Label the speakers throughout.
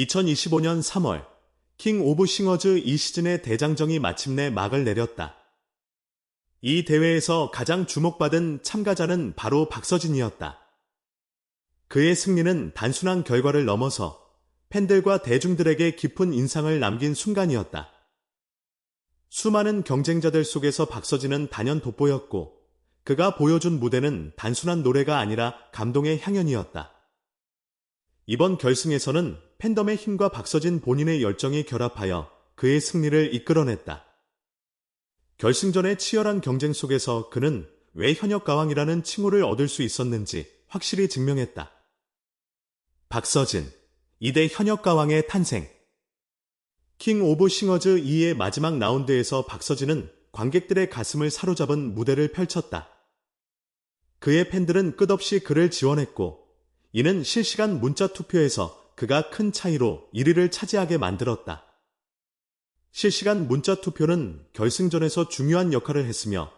Speaker 1: 2025년 3월 킹 오브 싱어즈 이 시즌의 대장정이 마침내 막을 내렸다. 이 대회에서 가장 주목받은 참가자는 바로 박서진이었다. 그의 승리는 단순한 결과를 넘어서 팬들과 대중들에게 깊은 인상을 남긴 순간이었다. 수많은 경쟁자들 속에서 박서진은 단연 돋보였고 그가 보여준 무대는 단순한 노래가 아니라 감동의 향연이었다. 이번 결승에서는 팬덤의 힘과 박서진 본인의 열정이 결합하여 그의 승리를 이끌어냈다. 결승전의 치열한 경쟁 속에서 그는 왜 현역 가왕이라는 칭호를 얻을 수 있었는지 확실히 증명했다. 박서진, 2대 현역 가왕의 탄생 킹 오브 싱어즈 2의 마지막 라운드에서 박서진은 관객들의 가슴을 사로잡은 무대를 펼쳤다. 그의 팬들은 끝없이 그를 지원했고 이는 실시간 문자 투표에서 그가 큰 차이로 1위를 차지하게 만들었다. 실시간 문자 투표는 결승전에서 중요한 역할을 했으며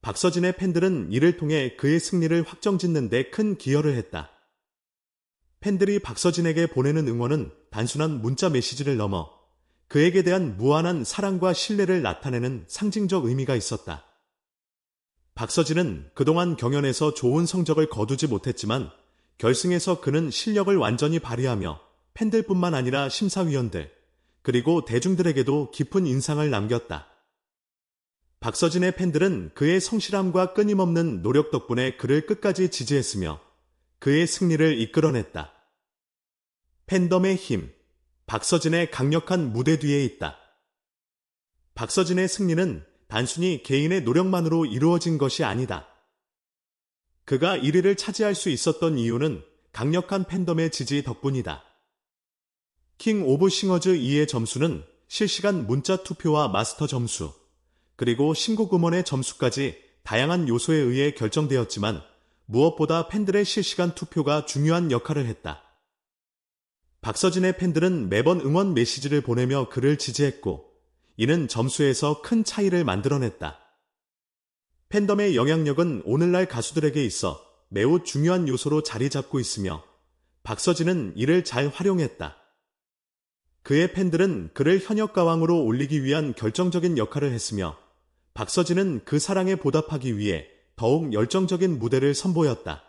Speaker 1: 박서진의 팬들은 이를 통해 그의 승리를 확정짓는 데 큰 기여를 했다. 팬들이 박서진에게 보내는 응원은 단순한 문자 메시지를 넘어 그에게 대한 무한한 사랑과 신뢰를 나타내는 상징적 의미가 있었다. 박서진은 그동안 경연에서 좋은 성적을 거두지 못했지만 결승에서 그는 실력을 완전히 발휘하며 팬들뿐만 아니라 심사위원들, 그리고 대중들에게도 깊은 인상을 남겼다. 박서진의 팬들은 그의 성실함과 끊임없는 노력 덕분에 그를 끝까지 지지했으며 그의 승리를 이끌어냈다. 팬덤의 힘, 박서진의 강력한 무대 뒤에 있다. 박서진의 승리는 단순히 개인의 노력만으로 이루어진 것이 아니다. 그가 1위를 차지할 수 있었던 이유는 강력한 팬덤의 지지 덕분이다. 킹 오브 싱어즈 2의 점수는 실시간 문자 투표와 마스터 점수, 그리고 신곡 음원의 점수까지 다양한 요소에 의해 결정되었지만 무엇보다 팬들의 실시간 투표가 중요한 역할을 했다. 박서진의 팬들은 매번 응원 메시지를 보내며 그를 지지했고 이는 점수에서 큰 차이를 만들어냈다. 팬덤의 영향력은 오늘날 가수들에게 있어 매우 중요한 요소로 자리 잡고 있으며 박서진은 이를 잘 활용했다. 그의 팬들은 그를 현역 가왕으로 올리기 위한 결정적인 역할을 했으며 박서진은 그 사랑에 보답하기 위해 더욱 열정적인 무대를 선보였다.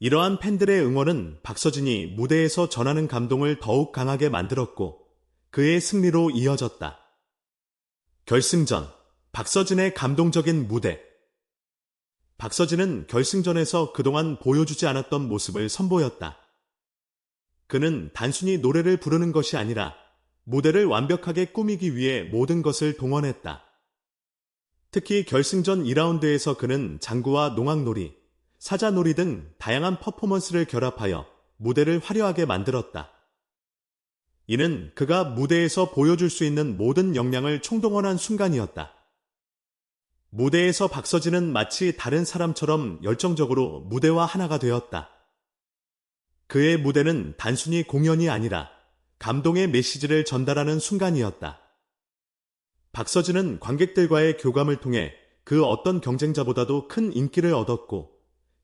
Speaker 1: 이러한 팬들의 응원은 박서진이 무대에서 전하는 감동을 더욱 강하게 만들었고 그의 승리로 이어졌다. 결승전 박서진의 감동적인 무대 박서진은 결승전에서 그동안 보여주지 않았던 모습을 선보였다. 그는 단순히 노래를 부르는 것이 아니라 무대를 완벽하게 꾸미기 위해 모든 것을 동원했다. 특히 결승전 2라운드에서 그는 장구와 농악놀이, 사자놀이 등 다양한 퍼포먼스를 결합하여 무대를 화려하게 만들었다. 이는 그가 무대에서 보여줄 수 있는 모든 역량을 총동원한 순간이었다. 무대에서 박서진은 마치 다른 사람처럼 열정적으로 무대와 하나가 되었다. 그의 무대는 단순히 공연이 아니라 감동의 메시지를 전달하는 순간이었다. 박서진은 관객들과의 교감을 통해 그 어떤 경쟁자보다도 큰 인기를 얻었고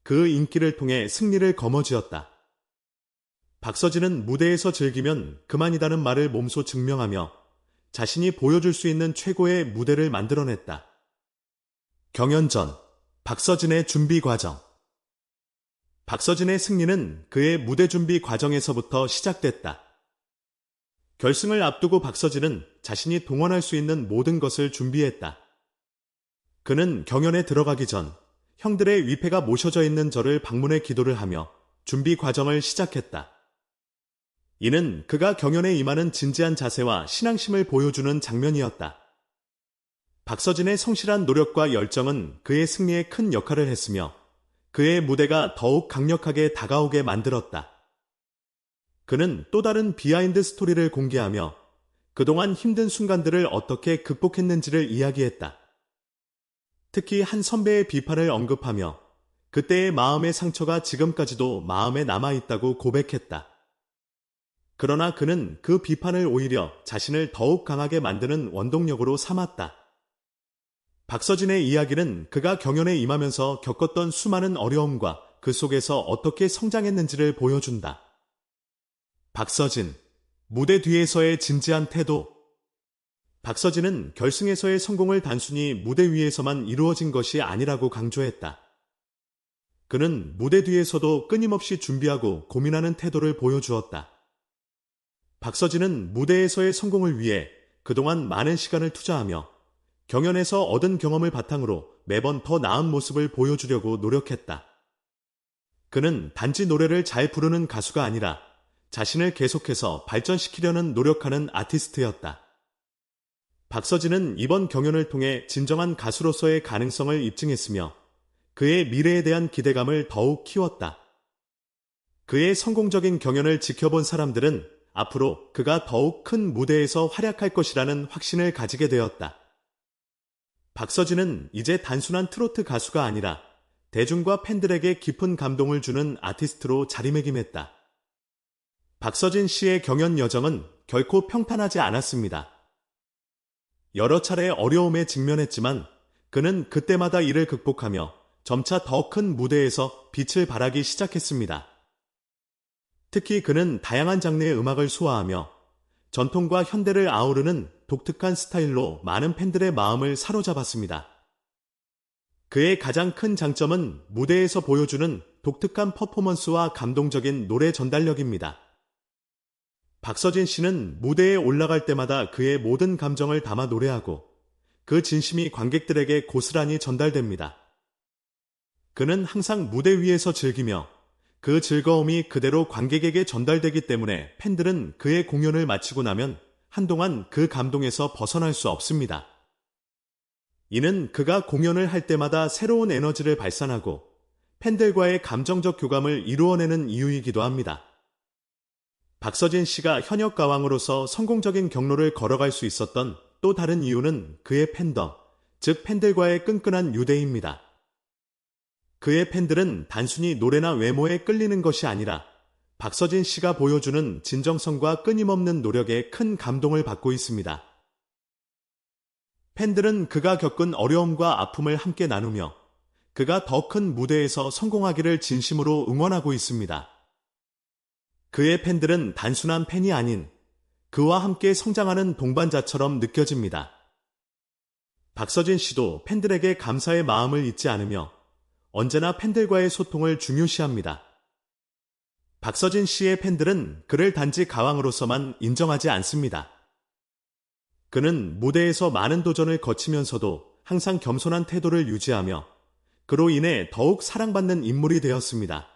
Speaker 1: 그 인기를 통해 승리를 거머쥐었다. 박서진은 무대에서 즐기면 그만이다는 말을 몸소 증명하며 자신이 보여줄 수 있는 최고의 무대를 만들어냈다. 경연 전 박서진의 준비 과정 박서진의 승리는 그의 무대 준비 과정에서부터 시작됐다. 결승을 앞두고 박서진은 자신이 동원할 수 있는 모든 것을 준비했다. 그는 경연에 들어가기 전 형들의 위패가 모셔져 있는 저를 방문해 기도를 하며 준비 과정을 시작했다. 이는 그가 경연에 임하는 진지한 자세와 신앙심을 보여주는 장면이었다. 박서진의 성실한 노력과 열정은 그의 승리에 큰 역할을 했으며 그의 무대가 더욱 강력하게 다가오게 만들었다. 그는 또 다른 비하인드 스토리를 공개하며 그동안 힘든 순간들을 어떻게 극복했는지를 이야기했다. 특히 한 선배의 비판을 언급하며 그때의 마음의 상처가 지금까지도 마음에 남아있다고 고백했다. 그러나 그는 그 비판을 오히려 자신을 더욱 강하게 만드는 원동력으로 삼았다. 박서진의 이야기는 그가 경연에 임하면서 겪었던 수많은 어려움과 그 속에서 어떻게 성장했는지를 보여준다. 박서진, 무대 뒤에서의 진지한 태도. 박서진은 결승에서의 성공을 단순히 무대 위에서만 이루어진 것이 아니라고 강조했다. 그는 무대 뒤에서도 끊임없이 준비하고 고민하는 태도를 보여주었다. 박서진은 무대에서의 성공을 위해 그동안 많은 시간을 투자하며 경연에서 얻은 경험을 바탕으로 매번 더 나은 모습을 보여주려고 노력했다. 그는 단지 노래를 잘 부르는 가수가 아니라 자신을 계속해서 발전시키려는 노력하는 아티스트였다. 박서진은 이번 경연을 통해 진정한 가수로서의 가능성을 입증했으며 그의 미래에 대한 기대감을 더욱 키웠다. 그의 성공적인 경연을 지켜본 사람들은 앞으로 그가 더욱 큰 무대에서 활약할 것이라는 확신을 가지게 되었다. 박서진은 이제 단순한 트로트 가수가 아니라 대중과 팬들에게 깊은 감동을 주는 아티스트로 자리매김했다. 박서진 씨의 경연 여정은 결코 평탄하지 않았습니다. 여러 차례 어려움에 직면했지만 그는 그때마다 이를 극복하며 점차 더 큰 무대에서 빛을 발하기 시작했습니다. 특히 그는 다양한 장르의 음악을 소화하며 전통과 현대를 아우르는 독특한 스타일로 많은 팬들의 마음을 사로잡았습니다. 그의 가장 큰 장점은 무대에서 보여주는 독특한 퍼포먼스와 감동적인 노래 전달력입니다. 박서진 씨는 무대에 올라갈 때마다 그의 모든 감정을 담아 노래하고 그 진심이 관객들에게 고스란히 전달됩니다. 그는 항상 무대 위에서 즐기며 그 즐거움이 그대로 관객에게 전달되기 때문에 팬들은 그의 공연을 마치고 나면 한동안 그 감동에서 벗어날 수 없습니다. 이는 그가 공연을 할 때마다 새로운 에너지를 발산하고 팬들과의 감정적 교감을 이루어내는 이유이기도 합니다. 박서진 씨가 현역 가왕으로서 성공적인 경로를 걸어갈 수 있었던 또 다른 이유는 그의 팬덤, 즉 팬들과의 끈끈한 유대입니다. 그의 팬들은 단순히 노래나 외모에 끌리는 것이 아니라 박서진 씨가 보여주는 진정성과 끊임없는 노력에 큰 감동을 받고 있습니다. 팬들은 그가 겪은 어려움과 아픔을 함께 나누며 그가 더 큰 무대에서 성공하기를 진심으로 응원하고 있습니다. 그의 팬들은 단순한 팬이 아닌 그와 함께 성장하는 동반자처럼 느껴집니다. 박서진 씨도 팬들에게 감사의 마음을 잊지 않으며 언제나 팬들과의 소통을 중요시합니다. 박서진 씨의 팬들은 그를 단지 가왕으로서만 인정하지 않습니다. 그는 무대에서 많은 도전을 거치면서도 항상 겸손한 태도를 유지하며 그로 인해 더욱 사랑받는 인물이 되었습니다.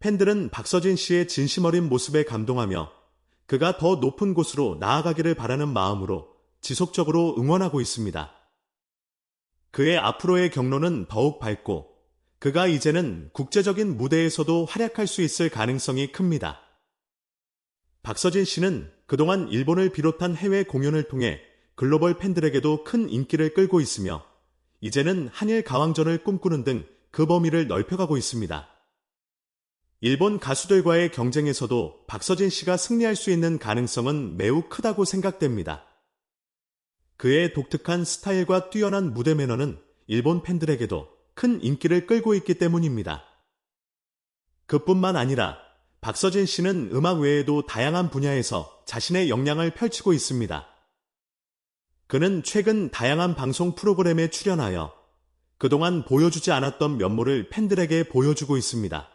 Speaker 1: 팬들은 박서진 씨의 진심 어린 모습에 감동하며 그가 더 높은 곳으로 나아가기를 바라는 마음으로 지속적으로 응원하고 있습니다. 그의 앞으로의 경로는 더욱 밝고 그가 이제는 국제적인 무대에서도 활약할 수 있을 가능성이 큽니다. 박서진 씨는 그동안 일본을 비롯한 해외 공연을 통해 글로벌 팬들에게도 큰 인기를 끌고 있으며 이제는 한일 가왕전을 꿈꾸는 등 그 범위를 넓혀가고 있습니다. 일본 가수들과의 경쟁에서도 박서진 씨가 승리할 수 있는 가능성은 매우 크다고 생각됩니다. 그의 독특한 스타일과 뛰어난 무대 매너는 일본 팬들에게도 큰 인기를 끌고 있기 때문입니다. 그뿐만 아니라 박서진 씨는 음악 외에도 다양한 분야에서 자신의 역량을 펼치고 있습니다. 그는 최근 다양한 방송 프로그램에 출연하여 그동안 보여주지 않았던 면모를 팬들에게 보여주고 있습니다.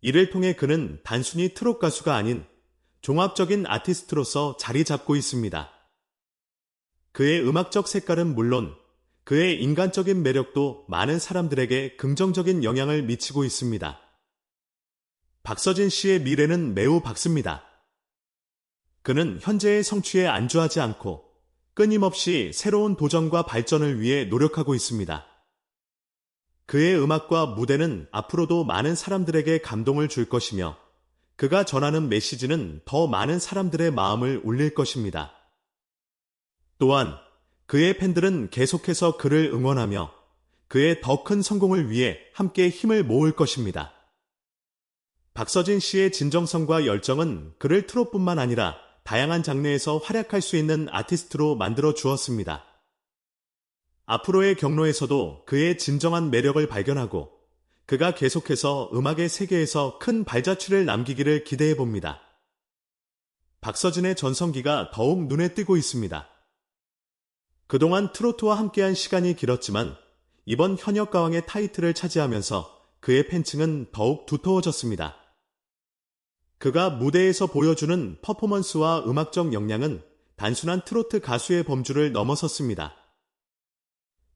Speaker 1: 이를 통해 그는 단순히 트롯 가수가 아닌 종합적인 아티스트로서 자리 잡고 있습니다. 그의 음악적 색깔은 물론 그의 인간적인 매력도 많은 사람들에게 긍정적인 영향을 미치고 있습니다. 박서진 씨의 미래는 매우 밝습니다. 그는 현재의 성취에 안주하지 않고 끊임없이 새로운 도전과 발전을 위해 노력하고 있습니다. 그의 음악과 무대는 앞으로도 많은 사람들에게 감동을 줄 것이며 그가 전하는 메시지는 더 많은 사람들의 마음을 울릴 것입니다. 또한 그의 팬들은 계속해서 그를 응원하며 그의 더 큰 성공을 위해 함께 힘을 모을 것입니다. 박서진 씨의 진정성과 열정은 그를 트롯뿐만 아니라 다양한 장르에서 활약할 수 있는 아티스트로 만들어 주었습니다. 앞으로의 경로에서도 그의 진정한 매력을 발견하고 그가 계속해서 음악의 세계에서 큰 발자취를 남기기를 기대해 봅니다. 박서진의 전성기가 더욱 눈에 띄고 있습니다. 그동안 트로트와 함께한 시간이 길었지만 이번 현역 가왕의 타이틀을 차지하면서 그의 팬층은 더욱 두터워졌습니다. 그가 무대에서 보여주는 퍼포먼스와 음악적 역량은 단순한 트로트 가수의 범주를 넘어섰습니다.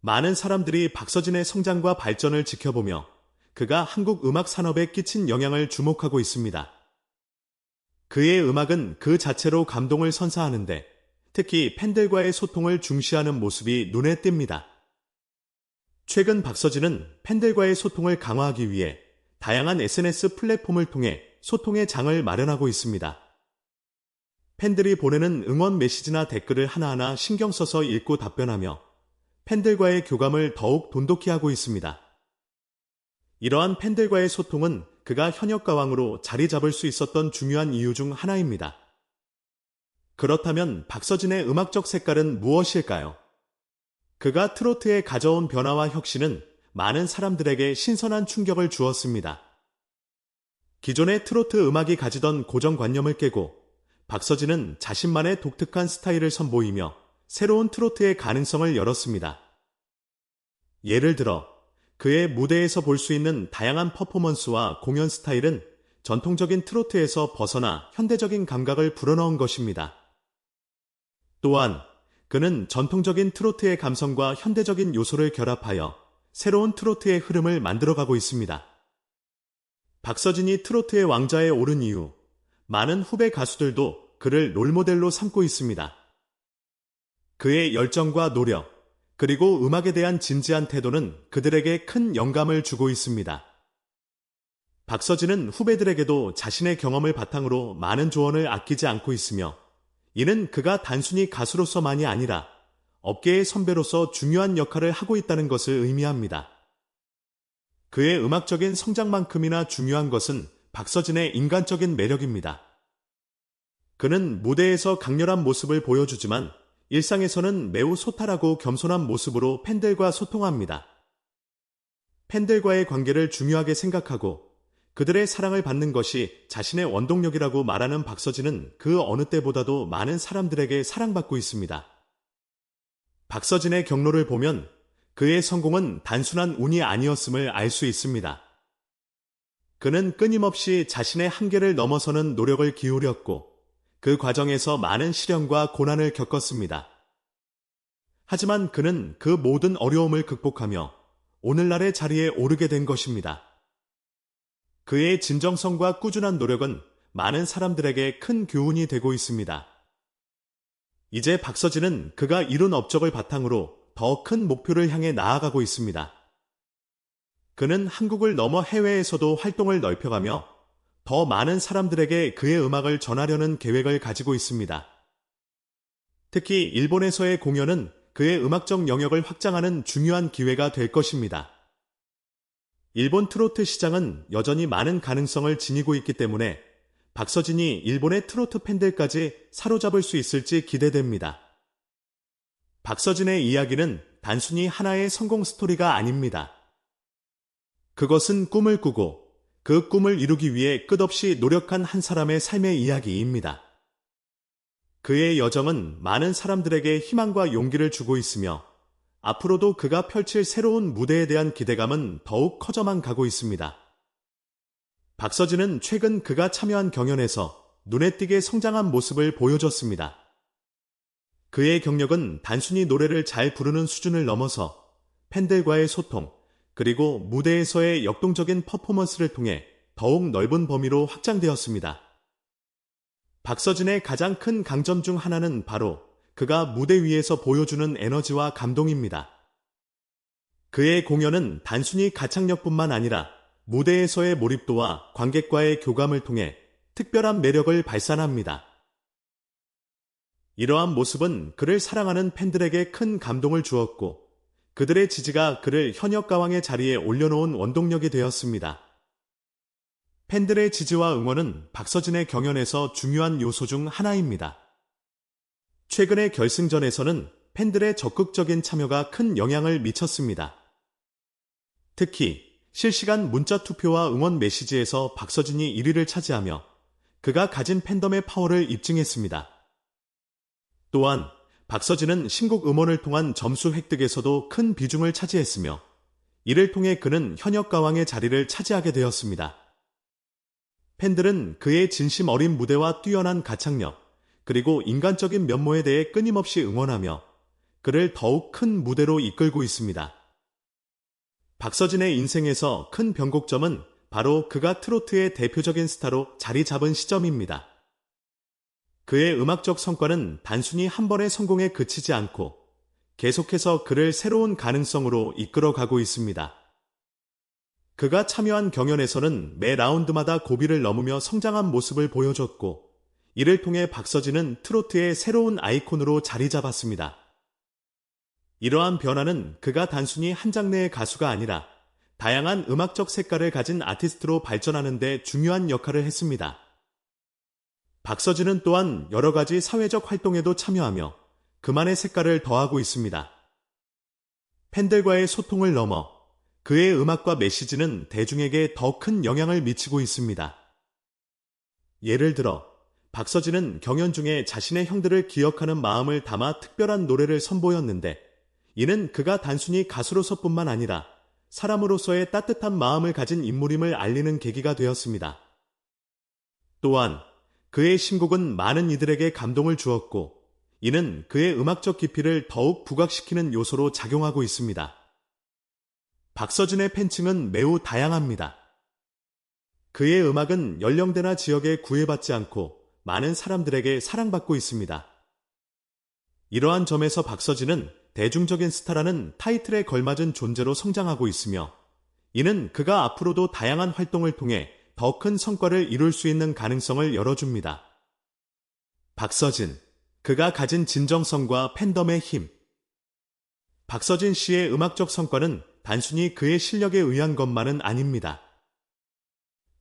Speaker 1: 많은 사람들이 박서진의 성장과 발전을 지켜보며 그가 한국 음악 산업에 끼친 영향을 주목하고 있습니다. 그의 음악은 그 자체로 감동을 선사하는데 특히 팬들과의 소통을 중시하는 모습이 눈에 띕니다. 최근 박서진은 팬들과의 소통을 강화하기 위해 다양한 SNS 플랫폼을 통해 소통의 장을 마련하고 있습니다. 팬들이 보내는 응원 메시지나 댓글을 하나하나 신경 써서 읽고 답변하며 팬들과의 교감을 더욱 돈독히 하고 있습니다. 이러한 팬들과의 소통은 그가 현역 가왕으로 자리 잡을 수 있었던 중요한 이유 중 하나입니다. 그렇다면 박서진의 음악적 색깔은 무엇일까요? 그가 트로트에 가져온 변화와 혁신은 많은 사람들에게 신선한 충격을 주었습니다. 기존의 트로트 음악이 가지던 고정관념을 깨고 박서진은 자신만의 독특한 스타일을 선보이며 새로운 트로트의 가능성을 열었습니다. 예를 들어 그의 무대에서 볼 수 있는 다양한 퍼포먼스와 공연 스타일은 전통적인 트로트에서 벗어나 현대적인 감각을 불어넣은 것입니다. 또한 그는 전통적인 트로트의 감성과 현대적인 요소를 결합하여 새로운 트로트의 흐름을 만들어가고 있습니다. 박서진이 트로트의 왕자에 오른 이후 많은 후배 가수들도 그를 롤모델로 삼고 있습니다. 그의 열정과 노력, 그리고 음악에 대한 진지한 태도는 그들에게 큰 영감을 주고 있습니다. 박서진은 후배들에게도 자신의 경험을 바탕으로 많은 조언을 아끼지 않고 있으며 이는 그가 단순히 가수로서만이 아니라 업계의 선배로서 중요한 역할을 하고 있다는 것을 의미합니다. 그의 음악적인 성장만큼이나 중요한 것은 박서진의 인간적인 매력입니다. 그는 무대에서 강렬한 모습을 보여주지만 일상에서는 매우 소탈하고 겸손한 모습으로 팬들과 소통합니다. 팬들과의 관계를 중요하게 생각하고 그들의 사랑을 받는 것이 자신의 원동력이라고 말하는 박서진은 그 어느 때보다도 많은 사람들에게 사랑받고 있습니다. 박서진의 경로를 보면 그의 성공은 단순한 운이 아니었음을 알 수 있습니다. 그는 끊임없이 자신의 한계를 넘어서는 노력을 기울였고 그 과정에서 많은 시련과 고난을 겪었습니다. 하지만 그는 그 모든 어려움을 극복하며 오늘날의 자리에 오르게 된 것입니다. 그의 진정성과 꾸준한 노력은 많은 사람들에게 큰 교훈이 되고 있습니다. 이제 박서진은 그가 이룬 업적을 바탕으로 더 큰 목표를 향해 나아가고 있습니다. 그는 한국을 넘어 해외에서도 활동을 넓혀가며 더 많은 사람들에게 그의 음악을 전하려는 계획을 가지고 있습니다. 특히 일본에서의 공연은 그의 음악적 영역을 확장하는 중요한 기회가 될 것입니다. 일본 트로트 시장은 여전히 많은 가능성을 지니고 있기 때문에 박서진이 일본의 트로트 팬들까지 사로잡을 수 있을지 기대됩니다. 박서진의 이야기는 단순히 하나의 성공 스토리가 아닙니다. 그것은 꿈을 꾸고 그 꿈을 이루기 위해 끝없이 노력한 한 사람의 삶의 이야기입니다. 그의 여정은 많은 사람들에게 희망과 용기를 주고 있으며 앞으로도 그가 펼칠 새로운 무대에 대한 기대감은 더욱 커져만 가고 있습니다. 박서진은 최근 그가 참여한 경연에서 눈에 띄게 성장한 모습을 보여줬습니다. 그의 경력은 단순히 노래를 잘 부르는 수준을 넘어서 팬들과의 소통, 그리고 무대에서의 역동적인 퍼포먼스를 통해 더욱 넓은 범위로 확장되었습니다. 박서진의 가장 큰 강점 중 하나는 바로 그가 무대 위에서 보여주는 에너지와 감동입니다. 그의 공연은 단순히 가창력뿐만 아니라 무대에서의 몰입도와 관객과의 교감을 통해 특별한 매력을 발산합니다. 이러한 모습은 그를 사랑하는 팬들에게 큰 감동을 주었고 그들의 지지가 그를 현역 가왕의 자리에 올려놓은 원동력이 되었습니다. 팬들의 지지와 응원은 박서진의 경연에서 중요한 요소 중 하나입니다. 최근의 결승전에서는 팬들의 적극적인 참여가 큰 영향을 미쳤습니다. 특히 실시간 문자 투표와 응원 메시지에서 박서진이 1위를 차지하며 그가 가진 팬덤의 파워를 입증했습니다. 또한 박서진은 신곡 음원을 통한 점수 획득에서도 큰 비중을 차지했으며 이를 통해 그는 현역 가왕의 자리를 차지하게 되었습니다. 팬들은 그의 진심 어린 무대와 뛰어난 가창력, 그리고 인간적인 면모에 대해 끊임없이 응원하며 그를 더욱 큰 무대로 이끌고 있습니다. 박서진의 인생에서 큰 변곡점은 바로 그가 트로트의 대표적인 스타로 자리 잡은 시점입니다. 그의 음악적 성과는 단순히 한 번의 성공에 그치지 않고 계속해서 그를 새로운 가능성으로 이끌어가고 있습니다. 그가 참여한 경연에서는 매 라운드마다 고비를 넘으며 성장한 모습을 보여줬고, 이를 통해 박서진은 트로트의 새로운 아이콘으로 자리 잡았습니다. 이러한 변화는 그가 단순히 한 장르의 가수가 아니라 다양한 음악적 색깔을 가진 아티스트로 발전하는 데 중요한 역할을 했습니다. 박서진은 또한 여러 가지 사회적 활동에도 참여하며 그만의 색깔을 더하고 있습니다. 팬들과의 소통을 넘어 그의 음악과 메시지는 대중에게 더 큰 영향을 미치고 있습니다. 예를 들어, 박서진은 경연 중에 자신의 형들을 기억하는 마음을 담아 특별한 노래를 선보였는데, 이는 그가 단순히 가수로서뿐만 아니라 사람으로서의 따뜻한 마음을 가진 인물임을 알리는 계기가 되었습니다. 또한 그의 신곡은 많은 이들에게 감동을 주었고, 이는 그의 음악적 깊이를 더욱 부각시키는 요소로 작용하고 있습니다. 박서진의 팬층은 매우 다양합니다. 그의 음악은 연령대나 지역에 구애받지 않고 많은 사람들에게 사랑받고 있습니다. 이러한 점에서 박서진은 대중적인 스타라는 타이틀에 걸맞은 존재로 성장하고 있으며 이는 그가 앞으로도 다양한 활동을 통해 더 큰 성과를 이룰 수 있는 가능성을 열어줍니다. 박서진, 그가 가진 진정성과 팬덤의 힘. 박서진 씨의 음악적 성과는 단순히 그의 실력에 의한 것만은 아닙니다.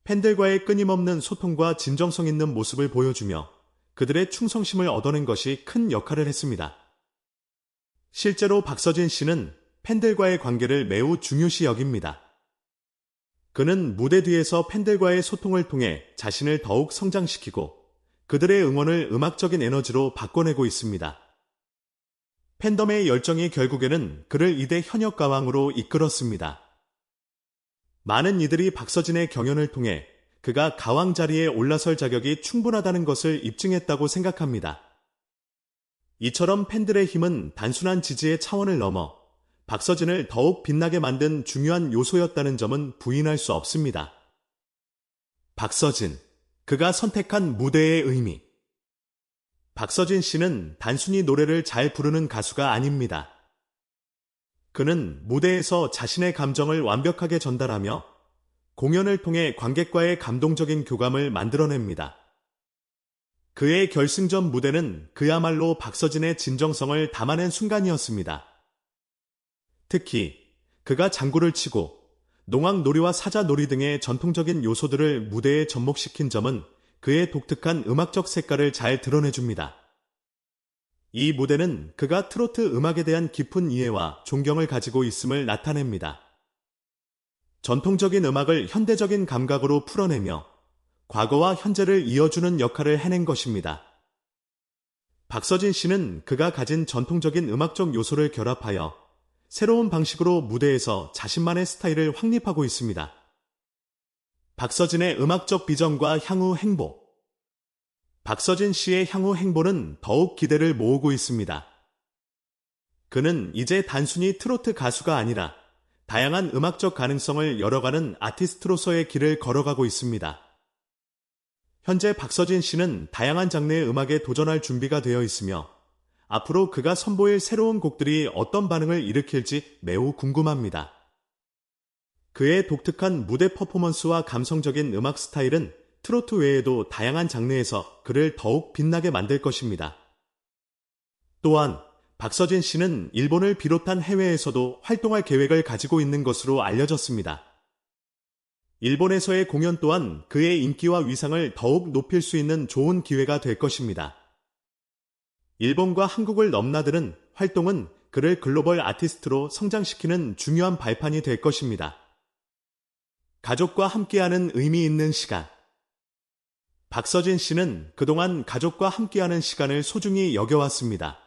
Speaker 1: 팬들과의 끊임없는 소통과 진정성 있는 모습을 보여주며 그들의 충성심을 얻어낸 것이 큰 역할을 했습니다. 실제로 박서진 씨는 팬들과의 관계를 매우 중요시 여깁니다. 그는 무대 뒤에서 팬들과의 소통을 통해 자신을 더욱 성장시키고 그들의 응원을 음악적인 에너지로 바꿔내고 있습니다. 팬덤의 열정이 결국에는 그를 이대 현역 가왕으로 이끌었습니다. 많은 이들이 박서진의 경연을 통해 그가 가왕 자리에 올라설 자격이 충분하다는 것을 입증했다고 생각합니다. 이처럼 팬들의 힘은 단순한 지지의 차원을 넘어 박서진을 더욱 빛나게 만든 중요한 요소였다는 점은 부인할 수 없습니다. 박서진, 그가 선택한 무대의 의미. 박서진 씨는 단순히 노래를 잘 부르는 가수가 아닙니다. 그는 무대에서 자신의 감정을 완벽하게 전달하며 공연을 통해 관객과의 감동적인 교감을 만들어냅니다. 그의 결승전 무대는 그야말로 박서진의 진정성을 담아낸 순간이었습니다. 특히 그가 장구를 치고 농악놀이와 사자놀이 등의 전통적인 요소들을 무대에 접목시킨 점은 그의 독특한 음악적 색깔을 잘 드러내줍니다. 이 무대는 그가 트로트 음악에 대한 깊은 이해와 존경을 가지고 있음을 나타냅니다. 전통적인 음악을 현대적인 감각으로 풀어내며 과거와 현재를 이어주는 역할을 해낸 것입니다. 박서진 씨는 그가 가진 전통적인 음악적 요소를 결합하여 새로운 방식으로 무대에서 자신만의 스타일을 확립하고 있습니다. 박서진의 음악적 비전과 향후 행보. 박서진 씨의 향후 행보는 더욱 기대를 모으고 있습니다. 그는 이제 단순히 트로트 가수가 아니라 다양한 음악적 가능성을 열어가는 아티스트로서의 길을 걸어가고 있습니다. 현재 박서진 씨는 다양한 장르의 음악에 도전할 준비가 되어 있으며 앞으로 그가 선보일 새로운 곡들이 어떤 반응을 일으킬지 매우 궁금합니다. 그의 독특한 무대 퍼포먼스와 감성적인 음악 스타일은 트로트 외에도 다양한 장르에서 그를 더욱 빛나게 만들 것입니다. 또한 박서진 씨는 일본을 비롯한 해외에서도 활동할 계획을 가지고 있는 것으로 알려졌습니다. 일본에서의 공연 또한 그의 인기와 위상을 더욱 높일 수 있는 좋은 기회가 될 것입니다. 일본과 한국을 넘나드는 활동은 그를 글로벌 아티스트로 성장시키는 중요한 발판이 될 것입니다. 가족과 함께하는 의미 있는 시간. 박서진 씨는 그동안 가족과 함께하는 시간을 소중히 여겨왔습니다.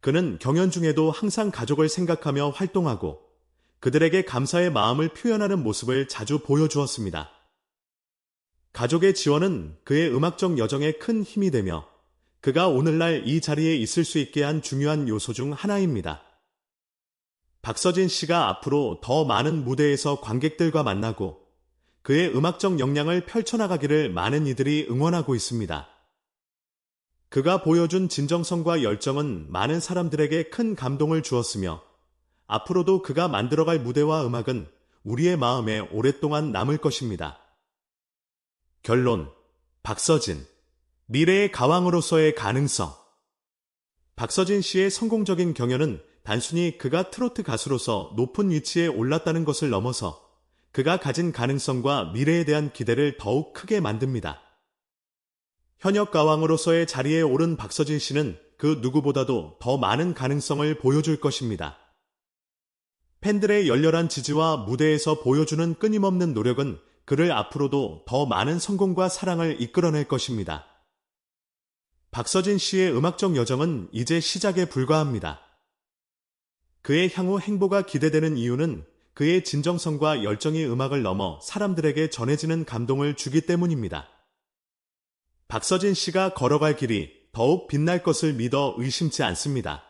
Speaker 1: 그는 경연 중에도 항상 가족을 생각하며 활동하고 그들에게 감사의 마음을 표현하는 모습을 자주 보여주었습니다. 가족의 지원은 그의 음악적 여정에 큰 힘이 되며 그가 오늘날 이 자리에 있을 수 있게 한 중요한 요소 중 하나입니다. 박서진 씨가 앞으로 더 많은 무대에서 관객들과 만나고 그의 음악적 역량을 펼쳐나가기를 많은 이들이 응원하고 있습니다. 그가 보여준 진정성과 열정은 많은 사람들에게 큰 감동을 주었으며 앞으로도 그가 만들어갈 무대와 음악은 우리의 마음에 오랫동안 남을 것입니다. 결론. 박서진. 미래의 가왕으로서의 가능성. 박서진 씨의 성공적인 경연은 단순히 그가 트로트 가수로서 높은 위치에 올랐다는 것을 넘어서 그가 가진 가능성과 미래에 대한 기대를 더욱 크게 만듭니다. 현역 가왕으로서의 자리에 오른 박서진 씨는 그 누구보다도 더 많은 가능성을 보여줄 것입니다. 팬들의 열렬한 지지와 무대에서 보여주는 끊임없는 노력은 그를 앞으로도 더 많은 성공과 사랑을 이끌어낼 것입니다. 박서진 씨의 음악적 여정은 이제 시작에 불과합니다. 그의 향후 행보가 기대되는 이유는 그의 진정성과 열정이 음악을 넘어 사람들에게 전해지는 감동을 주기 때문입니다. 박서진 씨가 걸어갈 길이 더욱 빛날 것을 믿어 의심치 않습니다.